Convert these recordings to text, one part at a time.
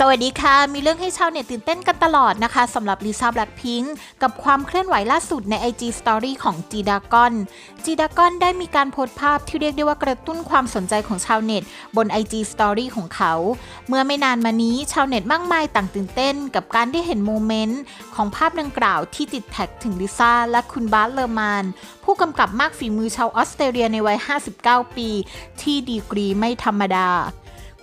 สวัสดีค่ะ มีเรื่องให้ชาวเน็ตตื่นเต้นกันตลอดนะคะสำหรับลิซ่าแบล็คพิงค์กับความเคลื่อนไหวล่าสุดใน IG Story ของ g d a g o n g d a g o n ได้มีการโพสต์ภาพที่เรียกได้ว่ากระตุ้นความสนใจของชาวเน็ต บน IG Story ของเขา เมื่อไม่นานมานี้ชาวเน็ตมากมายต่างตื่นเต้น กับการได้เห็นโมเมนต์ของภาพดังกล่าวที่ติดแท็กถึงลิซ่าและคุณบาสเลอร์มานผู้กำกับมากฝีมือชาวออสเตรเลียในวัย 59 ปี ที่ดีกรีไม่ธรรมดา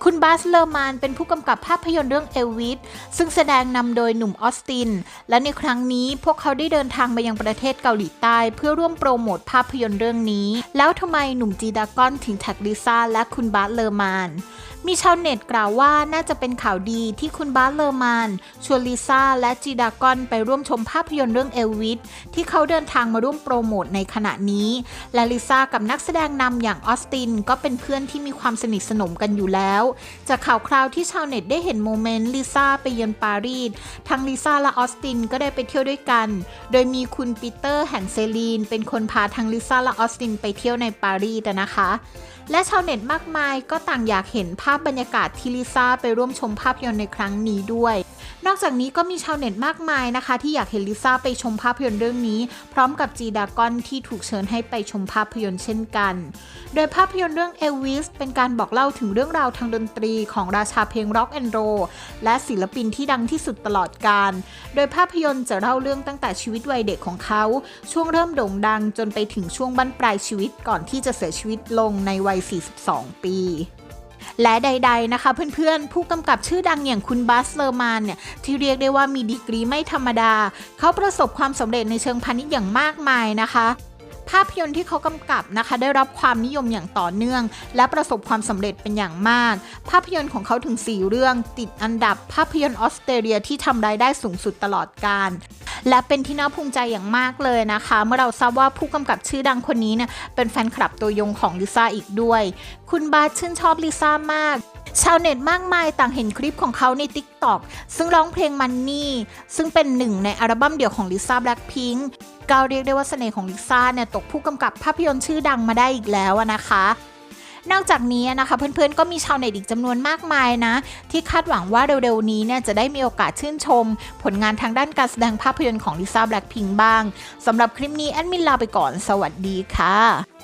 คุณบาสเลอร์มานเป็นผู้กำกับภาพยนตร์เรื่องเอลวิสซึ่งแสดงนำโดยหนุ่มออสติน และในครั้งนี้พวกเขาได้เดินทางมายังประเทศเกาหลีใต้ เพื่อร่วมโปรโมทภาพยนตร์เรื่องนี้ แล้วทำไมหนุ่มจีดากอนถึงแท็กลิซ่าและคุณบาสเลอร์มาน มีชาวเน็ตกล่าวว่าน่าจะเป็นข่าวดีที่คุณบาสเลอร์มาน ชวนลิซ่า และจีดากอนไปร่วมชมภาพยนตร์เรื่องเอลวิสที่เขาเดินทางมาร่วมโปรโมทในขณะนี้ และลิซ่ากับนักแสดงนำอย่างออสตินก็เป็นเพื่อนที่มีความสนิทสนมกันอยู่แล้ว จากข่าวคราวที่ชาวเน็ตได้เห็นโมเมนต์ลิซ่าไปเยือนปารีสทั้งลิซ่าและออสตินก็ได้ไปเที่ยวด้วยกัน โดยมีคุณปีเตอร์แห่งเซลีน เป็นคนพาทั้งลิซ่าและออสตินไปเที่ยวในปารีสนะคะ และชาวเน็ตมากมายก็ต่างอยากเห็นภาพบรรยากาศที่ลิซ่าไปร่วมชมภาพยนตร์ในครั้งนี้ด้วย นอกจากนี้ก็มีชาวเน็ตมากมายนะคะ ที่อยากเห็นลิซ่าไปชมภาพยนตร์เรื่องนี้ พร้อมกับจีดากอนที่ถูกเชิญให้ไปชมภาพยนตร์เช่นกัน โดยภาพยนตร์เรื่องเอลวิสเป็นการบอกเล่าถึงเรื่องราวทางดนตรีของราชาเพลงร็อกแอนด์โรและศิลปินที่ดังที่สุดตลอดกาล โดยภาพยนตร์จะเล่าเรื่องตั้งแต่ชีวิตวัยเด็กของเขา ช่วงเริ่มโด่งดังจนไปถึงช่วงบั้นปลายชีวิตก่อนที่จะเสียชีวิตลงในวัย 42 ปี และใด ๆนะคะ เพื่อนๆ ผู้กำกับชื่อดังอย่างคุณบัสเลอร์มานเนี่ยที่เรียกได้ว่ามีดีกรีไม่ธรรมดา เขาประสบความสำเร็จในเชิงพาณิชย์อย่างมากมายนะคะภาพยนตร์ที่เขากำกับนะคะ ได้รับความนิยมอย่างต่อเนื่อง และประสบความสำเร็จเป็นอย่างมาก ภาพยนตร์ของเขาถึง 4 เรื่อง ติดอันดับภาพยนตร์ออสเตรเลียที่ทำรายได้สูงสุดตลอดกาล และเป็นที่น่าภูมิใจอย่างมากเลยนะคะ เมื่อเราทราบว่าผู้กำกับชื่อดังคนนี้เนี่ยเป็นแฟนคลับตัวยงของลิซ่าอีกด้วย คุณบาสชื่นชอบลิซ่ามาก ชาวเน็ตมากมายต่างเห็นคลิปของเขาใน TikTok ซึ่งร้องเพลงมันนี่ซึ่งเป็นหนึ่งในอัลบั้มเดี่ยวของลิซ่าแบล็คพิงค์ก็เรียกได้ว่าเสน่ห์ของลิซ่าเนี่ยตกผู้กำกับภาพยนตร์ชื่อดังมาได้อีกแล้วนะคะ นอกจากนี้นะคะเพื่อนๆก็มีชาวเน็ตอีกจำนวนมากมายนะ ที่คาดหวังว่าเร็วๆนี้เนี่ยจะได้มีโอกาสชื่นชม ผลงานทางด้านการแสดงภาพยนตร์ของลิซ่าแบล็คพิงค์บ้างสำหรับคลิปนี้แอดมินลาไปก่อนสวัสดีค่ะ